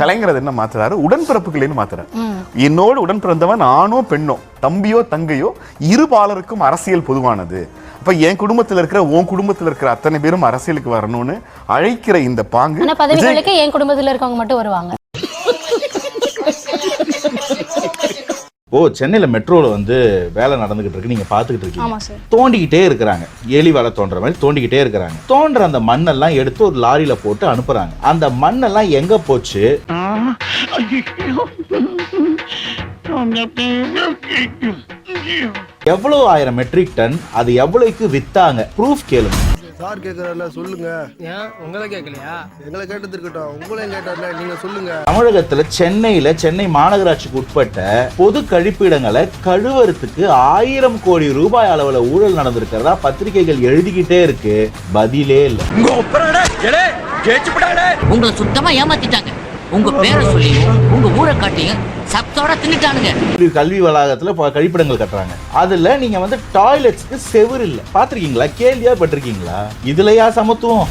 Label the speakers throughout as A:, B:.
A: கலைஞர் அது என்ன மாத்துறாரு? உடன்பிறப்புகளேன்னு மாத்துறாரு? என்னோடு உடன் பிறந்தவன் ஆணோ பெண்ணோ தம்பியோ தங்கையோ இரு பாலருக்கும் அரசியல் பொதுவானது. அப்ப என் குடும்பத்துல இருக்கிற உன் குடும்பத்துல இருக்கிற அத்தனை பேரும் அரசியலுக்கு வரணும்னு அழைக்கிற இந்த பாங்கு
B: என் குடும்பத்துல இருக்கவங்க மட்டும் வருவாங்க.
C: ஓ சென்னையில மெட்ரோல வந்து வேலை நடந்துகிட்டு இருக்கு. நீங்க பாத்துக்கிட்டு
B: ஆமா
C: இருக்கீங்க தோண்டிக்கிட்டே இருக்கிறாங்க. எலி வேலை தோன்ற மாதிரி தோண்டிக்கிட்டே இருக்கிறாங்க. தோன்ற அந்த மண்ணெல்லாம் எடுத்து ஒரு லாரியில போட்டு அனுப்புறாங்க. அந்த மண்ணெல்லாம் எங்க போச்சு? எவ்வளவு ஆயிரம் மெட்ரிக் டன் அது எவ்வளவுக்கு வித்தாங்க? ப்ரூஃப் கேளுங்க.
D: சார் கேக்குறாருல சொல்லுங்க.
E: ஏன்? உங்களை கேட்கலையா
D: எங்களை கேட்டது இருக்கட்டும் உங்களையும் கேட்டார்ல நீங்க சொல்லுங்க.
C: தமிழகத்துல சென்னையில சென்னை மாநகராட்சிக்கு உட்பட்ட பொது கழிப்பிடங்களை கழுவறதுக்கு ஆயிரம் கோடி ரூபாய் அளவுல ஊழல் நடந்திருக்கிறதா பத்திரிகைகள் எழுதிக்கிட்டே இருக்கு. பதிலே இல்ல.
F: உங்களை சுத்தமா ஏமாத்திட்டாங்க. உங்க பேரை சொல்லியும் உங்க ஊரை காட்டியும் சத்தோட தின்னுட்டானுங்க.
C: கல்வி வளாகத்துல கழிப்பிடங்கள் கட்டுறாங்க. அதுல நீங்க வந்து டாய்லெட்ஸ்க்கு செவுரு இல்ல. பாத்திருக்கீங்களா கேள்வியா பட்டிருக்கீங்களா? இதுலயா சமத்துவம்?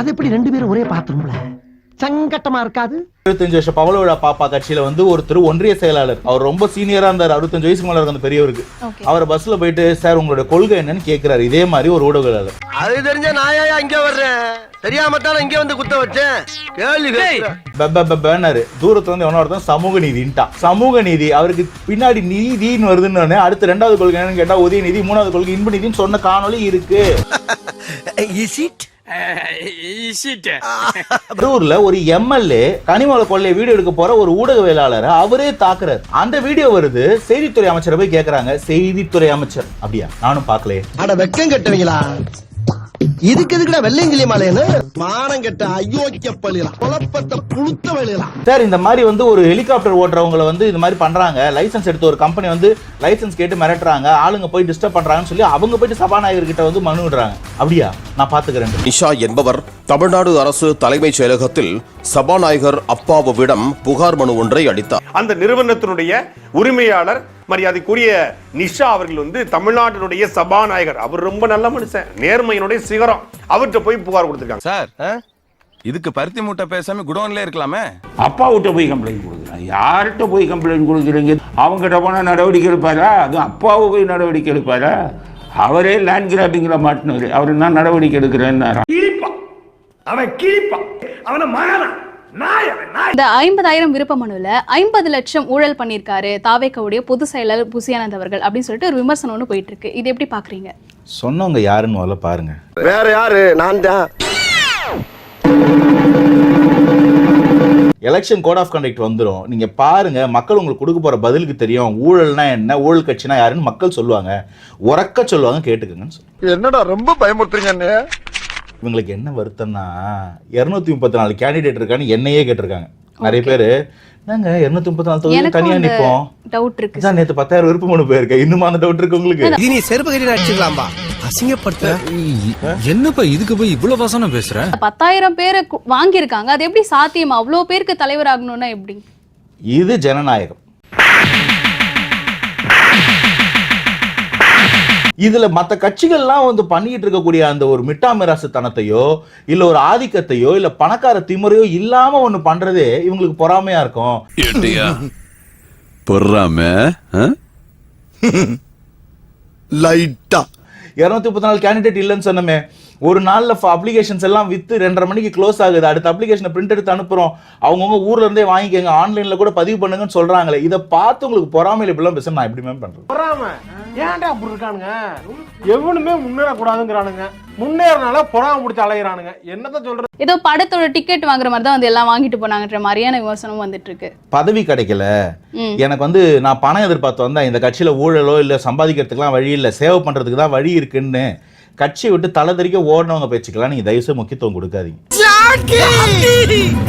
G: அது எப்படி ரெண்டு பேரும் ஒரே பாத்ரூம்ல சங்கட்டமா இருக்காது?
C: இருபத்தஞ்சு வருஷம் பவள விழா பாப்பா கட்சியில வந்து ஒருத்தர் ஒன்றிய செயலாளர். அவர் ரொம்ப சீனியரா இருந்தார். அறுபத்தஞ்சு வயசுக்கு மேல இருக்க அந்த பெரியவருக்கு அவர் பஸ்ல போயிட்டு சார் உங்களுடைய கொள்கை என்னன்னு கேக்குறாரு. இதே மாதிரி ஒரு ஊடகவியலாளர்.
D: அது தெரிஞ்ச ஏன் இங்க வர்றேன்? தெரியாம தானே இங்க வந்து குத்த வச்சேன்? கேள்வி.
C: பேனரு தூரத்துல வந்து எவனோ ஒருத்தன் சமூக நீதின்ட்டான் சமூக நீதி அவருக்கு பின்னாடி நீதின்னு வருதுன்னு அடுத்து ரெண்டாவது கொள்கை என்னன்னு கேட்டா உதய நீதி மூணாவது கொள்கை இன்ப நீதின்னு சொன்ன காணொளி இருக்கு. கரூர்ல ஒரு எம்எல்ஏ கனிமல கொள்ளைய வீடியோ எடுக்க போற ஒரு ஊடகவியலாளரை அவரே தாக்குறாரு. அந்த வீடியோ வருது செய்தித்துறை அமைச்சரை போய் கேக்குறாங்க செய்தித்துறை அமைச்சர். அப்படியா? நானும் பார்க்கலையே.
D: அட வெக்கம் கட்டுவீங்களா? இதுக்கு எதுக்குடா வெள்ளையங்கிலி மாலையன்னு மானம் கெட்ட அயோக்கிய பள்ளிலாம் குழப்பத்தை புழுத்த வழியலாம்
C: சார் இந்த மாதிரி வந்து ஒரு ஹெலிகாப்டர் ஓட்டுறவங்கள வந்து இந்த மாதிரி பண்றாங்க. லைசென்ஸ் எடுத்த ஒரு கம்பெனி வந்து லைசென்ஸ் கேட்டு மிரட்டுறாங்க. ஆளுங்க போய் டிஸ்டர்ப் பண்றாங்கன்னு சொல்லி அவங்க போயிட்டு சபாநாயகர் கிட்ட வந்து மனு விடுறாங்க. அப்படியா? நான் பாத்துக்கிறேன்
H: நிஷா என்பவர் தமிழ்நாடு அரசு தலைமைச் செயலகத்தில் சபாநாயகர் அப்பாவுவிடம் புகார் மனு ஒன்றை அளித்தார்.
I: அந்த நிறுவனத்தினுடைய உரிமையாளர் மரியாதைக்குரிய நிஷா அவர்கள் வந்து தமிழ்நாட்டினுடைய சபாநாயகர். அவர் ரொம்ப நல்ல மனுஷன். நேர்மையினுடைய சிகரம். அவர்கிட்ட போய் புகார் கொடுத்திருக்காங்க.
J: சார் இதுக்கு பருத்தி மூட்டை பேசாம குடோன்ல இருக்கலாமே?
K: அப்பா விட்ட போய் கம்ப்ளைண்ட் கொடுக்குறேன் யார்கிட்ட போய் கம்ப்ளைண்ட் கொடுக்குறீங்க? அவங்ககிட்ட போனால் நடவடிக்கை எடுப்பாரா? அதுவும் அப்பாவை போய் நடவடிக்கை எடுப்பாரா? அவரே லேண்ட் கிராபிங்கில் மாட்டினவர் அவர் என்ன நடவடிக்கை எடுக்கிறேன்னாரா
I: அவன் கிழிப்பான். அவனை மகனா நாய் அவன் நாய்
L: இந்த ஐம்பதாயிரம் விருப்ப மனுவில் ஐம்பது லட்சம் ஊழல் பண்ணியிருக்காரு தாவேக்கவுடைய பொதுச் செயலாளர் புசியானந்த் அவர்கள் அப்படின்னு சொல்லிட்டு ஒரு விமர்சனம் ஒன்று போயிட்டு இருக்கு இது எப்படி பாக்குறீங்க?
C: சொன்னவங்க யாருன்னு முதல்ல பாருங்க.
D: வேற யாரு? நான் தான்.
C: எலெக்ஷன் கோட் ஆஃப் கண்டக்ட் வந்துரும். நீங்க பாருங்க மக்கள் உங்களுக்கு கொடுக்க போற பதிலுக்கு தெரியும். ஊழல்னா என்ன ஊழல் கட்சினா யாருன்னு மக்கள் சொல்லுவாங்க. உறக்க சொல்லுவாங்க கேட்டுக்கங்கன்னு சொல்லு.
D: என்னடா ரொம்ப பயமுறுத்துறீங்க
C: இவங்களுக்கு என்ன வருத்தம்னா இருநூத்தி முப்பத்தி நாலு கேண்டிடேட் இருக்கான்னு என்னையே கேட்டிருக்காங்க. நிறைய பேரு நாங்க இருநூத்தி முப்பத்தி நாலு தொகுதி தனியா நிப்போம்?
L: டவுட் இருக்கு
C: அதான் நேத்து பத்தாயிரம் விருப்பம் மனு போயிருக்கேன். இன்னும் அந்த டவுட் இருக்கு உங்களுக்கு?
D: நீ செருப்பு கட்டி அடிச்சுக்கலாம்பா. அசிங்கப்படுத்த
J: என்னப்பா இதுக்கு போய் இவ்வளவு வசனம் பேசுற?
L: பத்தாயிரம் பேரை வாங்கியிருக்காங்க. அது எப்படி சாத்தியம்? அவ்வளோ பேருக்கு தலைவர் ஆகணும்னா எப்படி?
C: இது ஜனநாயகம். இதுல மத்த கட்சிகள்லாம் வந்து பண்ணிட்டு இருக்கக்கூடிய அந்த ஒரு மிட்டாமிராசுத்தனத்தையோ இல்ல ஒரு ஆதிக்கத்தையோ இல்ல பணக்கார திமுறையோ இல்லாம ஒண்ணு பண்றதே இவங்களுக்கு பொறாமையா இருக்கும்.
J: ஏட்டியா? பொறாம
D: லைட்டா
C: இரநூத்தி முப்பத்தி நாலு கேண்டிடேட் இல்லைன்னு சொன்னமே. ஒரு நாள்ல அப்ளிகேஷன்ஸ் எல்லாம் வித்து ரெண்டரை மணிக்கு க்ளோஸ் ஆகுது. அடுத்த அப்ளிகேஷனை பிரிண்ட் எடுத்து அனுப்புகிறோம் அவங்கவுங்க ஊர்ல இருந்தே வாங்கிக்கங்க. கூட பதிவு பண்ணுங்கன்னு சொல்கிறாங்களே இதை பார்த்து உங்களுக்கு பொறாமையில் இப்படிலாம் பேச நான் எப்படி மேம் பண்ணுறேன்
E: பொறாம. ஏன்டா அப்படி இருக்கானுங்க? எவனுமே முன்னேறக்கூடாதுங்கிறானுங்க. முன்னேறனால பொறாம முடிச்சு அலையிறானுங்க. என்னத்த சொல்றது?
L: ஏதோ படத்தோட டிக்கெட் வாங்குற மாதிரி தான் வந்து எல்லாம் வாங்கிட்டு போனாங்கன்ற மாதிரியான விமர்சனம் வந்துட்டு இருக்கு
C: பதவி கிடைக்கல. எனக்கு வந்து நான் பணம் எதிர்பார்த்து வந்தேன். இந்த கட்சியில ஊழலோ இல்ல சம்பாதிக்கிறதுக்குலாம் வழி இல்ல. சேவை பண்றதுக்கு தான் வழி இருக்குன்னு கட்சியை விட்டு தலை தெறிக்க ஓடினவங்க பேச்சுக்கெல்லாம் நீங்க தயவு செய்து முக்கியத்துவம் கொடுக்காதீங்க.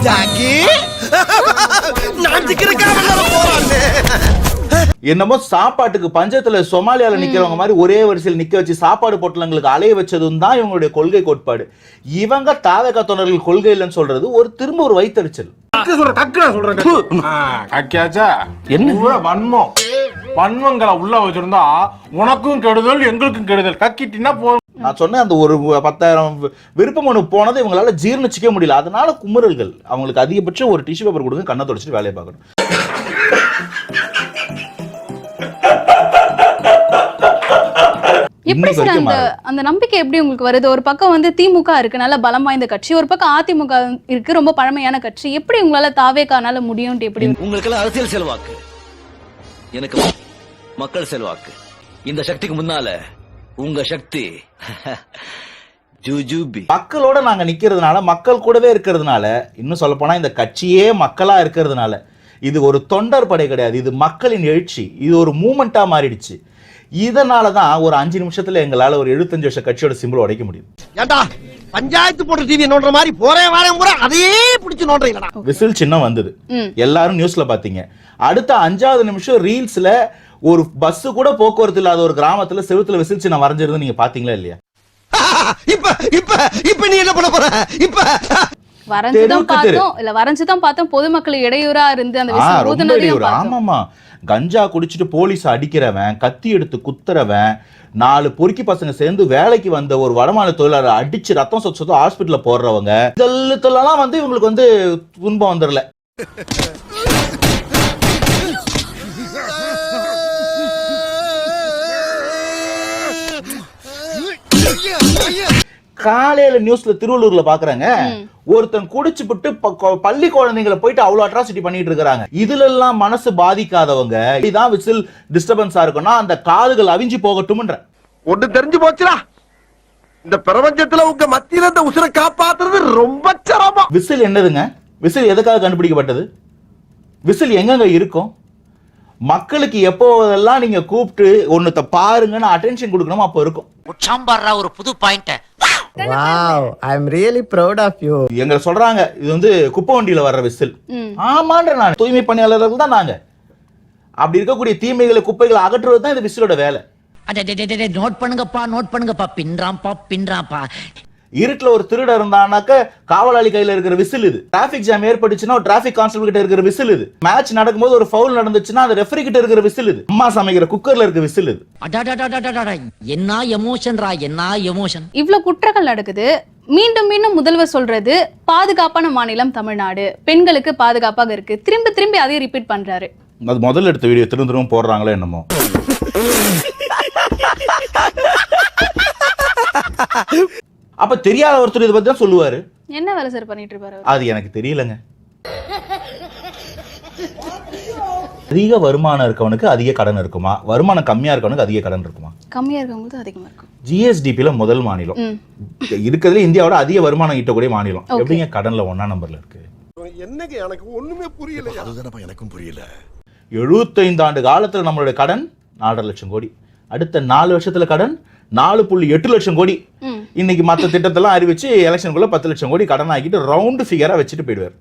D: ஜாக்கி! நான் திக்கிறக்காக போறான்னு
C: என்னமோ சாப்பாட்டுக்கு பஞ்சத்துல சொமாலியால நிக்கிறவங்க மாதிரி ஒரே வரிசையில் நிக்க வச்சு சாப்பாடு பொட்டலங்களுக்கு அலைய வச்சதும் தான் இவங்களுடைய கொள்கை கோட்பாடு. இவங்க தாவக தொண்டர்கள் கொள்கை இல்லைன்னு சொல்றது ஒரு திரும்ப ஒரு வைத்தறிச்சல்.
E: என்ன? வன்மம். வன்மங்களை உள்ள வச்சிருந்தா உனக்கும் கெடுதல் எங்களுக்கும் கெடுதல். கக்கிட்டினா போதும்
C: நான் சொன்ன அந்த ஒரு பத்தாயிரம் விருப்ப மனு போனதை இவங்களால ஜீர்ணிச்சிக்க முடியல. அதனால குமுறல்கள். அவங்களுக்கு அதிகபட்சம் ஒரு டிஷ்யூ பேப்பர் கொடுங்க கண்ணை தொடச்சிட்டு வேலையை பார்க்கணும்.
L: எப்படி சார் அந்த. அந்த நம்பிக்கை எப்படி உங்களுக்கு வருது? ஒரு பக்கம் வந்து திமுக இருக்கு நல்ல பலம் வாய்ந்த கட்சி. ஒரு பக்கம் அதிமுக இருக்கு ரொம்ப பழமையான கட்சி. எப்படி உங்களால தாவேக்கானால முடியும்ட்டு எப்படி
D: உங்களுக்கெல்லாம் அரசியல் செல்வாக்கு. எனக்கு மக்கள் செல்வாக்கு. இந்த சக்திக்கு முன்னால உங்க சக்தி. ஜுஜுபி.
C: மக்களோட நாங்க நிக்கிறதுனால மக்கள் கூடவே இருக்கிறதுனால இன்னும் சொல்ல போனா இந்த கட்சியே மக்களா இருக்கிறதுனால இது ஒரு தொண்டர் படை கிடையாது. இது மக்களின் எழுச்சி. இது ஒரு மூமெண்டா மாறிடுச்சு. இதனால தான் ஒரு அஞ்சு நிமிஷத்துல எங்களால ஒரு எழுபத்தஞ்சு வருஷ கட்சியோட சிம்பிள் உடைக்க முடியும்
D: ஏண்டா பஞ்சாயத்து போட்ட டிவி நோண்டுற மாதிரி போறேன் வரேன் பூரா அதையே பிடிச்சு நோண்டுறீங்களா
C: விசில் சின்னம் வந்தது. எல்லாரும் நியூஸ்ல பாத்தீங்க. அடுத்த அஞ்சாவது நிமிஷம் ரீல்ஸ்ல ஒரு பஸ் கூட போக்குவரத்து இல்லாத ஒரு கிராமத்துல செவுத்துல விசில் சின்னம் வரைஞ்சிருந்து நீங்க பாத்தீங்களா இல்லையா?
D: இப்ப இப்ப இப்ப நீ என்ன பண்ண போற? இப்ப
L: வரைஞ்சுதான். பார்த்தோம். இல்ல வரைஞ்சுதான் பார்த்தோம். பொதுமக்கள் இடையூறா இருந்து அந்த விஷயம்
C: ஆமாமா கஞ்சா குடிச்சிட்டு போலீஸ் அடிக்கிறவன் கத்தி எடுத்து குத்துறவன் நாலு பொறுக்கி பசங்க சேர்ந்து வேலைக்கு வந்த ஒரு வடமாநில தொழிலாளர் அடிச்சு ரத்தம் சொத்து சொத்து ஹாஸ்பிட்டல்ல போடுறவங்க இதெல்லாம் வந்து இவங்களுக்கு வந்து துன்பம் வந்துடல. காலையில நியூஸ்ல திருவள்ளூர்ல பாக்குறாங்க. ஒருத்தன் குடிச்சுப்புட்டு ப- கொ- பள்ளி குழந்தைங்களை போயிட்டு அவ்வளவு அட்ராசிட்டி பண்ணிட்டு இருக்காங்க இதுல எல்லாம் மனசு பாதிக்காதவங்க. இதான் விசில் டிஸ்டர்பன்ஸா இருக்கும்னா அந்த காதுகள் அவிஞ்சு போகட்டும்ன்ற.
D: ஒண்ணு தெரிஞ்சு போச்சுடா. இந்த பிரபஞ்சத்துல உங்க மத்தியில இந்த உசுரை காப்பாத்துறது ரொம்ப சிரமம்.
C: விசில் என்னதுங்க? விசில் எதுக்காக கண்டுபிடிக்கப்பட்டது? விசில் எங்கங்க இருக்கும்? மக்களுக்கு எப்போதெல்லாம் நீங்க கூப்பிட்டு ஒன்னத்தை பாருங்கன்னு அட்டென்ஷன் கொடுக்கணுமோ அப்போ இருக்கும்.
F: ஒரு புது point
G: wow I am really proud of you
C: எங்க சொல்றாங்க இது வந்து குப்பை வண்டியில வர்ற விசில். ஆமான்ற நான். தூய்மை பணியாளர்கள் தான் நாங்க. அப்படி இருக்கக்கூடிய தீமைகளை குப்பைகளை அகற்றுவது தான் இந்த விசிலோட வேலை.
F: நோட் பண்ணுங்கப்பா நோட் பண்ணுங்கப்பா. பின்றாம்பா பின்றாம்பா
C: இருட்டில் ஒரு திருட இருந்தானாக்க காவலாளி கையில் இருக்கிற விசில் இது. டிராஃபிக் ஜாம் ஏற்பட்டுச்சுன்னா ஒரு டிராஃபிக் கான்ஸ்டபிள் கிட்ட இருக்கிற விசில் இது. மேட்ச் நடக்கும்போது ஒரு ஃபவுல் நடந்துச்சுன்னா அந்த ரெஃபரி கிட்ட இருக்கிற விசில் இது. அம்மா சமைக்கிற குக்கர்ல இருக்கிற விசில் இது.
F: என்ன என்ன எமோஷன்ரா என்ன எமோஷன்
L: இவ்வளவு குற்றங்கள் நடக்குது மீண்டும் மீண்டும் முதல்வர் சொல்றது பாதுகாப்பான மாநிலம் தமிழ்நாடு பெண்களுக்கு பாதுகாப்பாக இருக்கு திரும்ப திரும்பி அதே ரிப்பீட் பண்றாரு
C: அது முதல்ல எடுத்த வீடியோ திரும்ப திரும்ப போடுறாங்களே என்னமோ அப்ப தெரியாத ஒருத்தர் இதை பத்தி தான் சொல்லுவாரு.
L: என்ன வேலை சார் பண்ணிட்டு இருப்பாரு?
C: அது எனக்கு தெரியலங்க. அதிக வருமானம் இருக்கவனுக்கு அதிக கடன் இருக்குமா? வருமானம் கம்மியா இருக்கவனுக்கு அதிக கடன் இருக்குமா?
L: கம்மியா இருக்கவங்களுக்கு அதிகமா இருக்கும்.
C: ஜிஎஸ்டிபில முதல் மாநிலம். இருக்கிறதுல இந்தியாவோட அதிக வருமானம் ஈட்டக்கூடிய மாநிலம். எப்படிங்க கடன்ல ஒன்னா நம்பர்ல இருக்கு?
D: என்னங்க எனக்கு ஒண்ணுமே புரியல அதுதானப்பா எனக்கும் புரியல.
C: எழுபத்தைந்து ஆண்டு காலத்துல நம்மளுடைய கடன் நாலரை லட்சம் கோடி. அடுத்த நாலு வருஷத்துல கடன் நாலு புள்ளி எட்டு லட்சம் கோடி. இன்னைக்கு மத்த திட்டத்தெல்லாம் அறிவிச்சு எலெக்ஷனுக்குள்ள பத்து லட்சம் கோடி கடன் ஆக்கிட்டு ரவுண்டு ஃபிகரா வச்சுட்டு போயிடுவார்.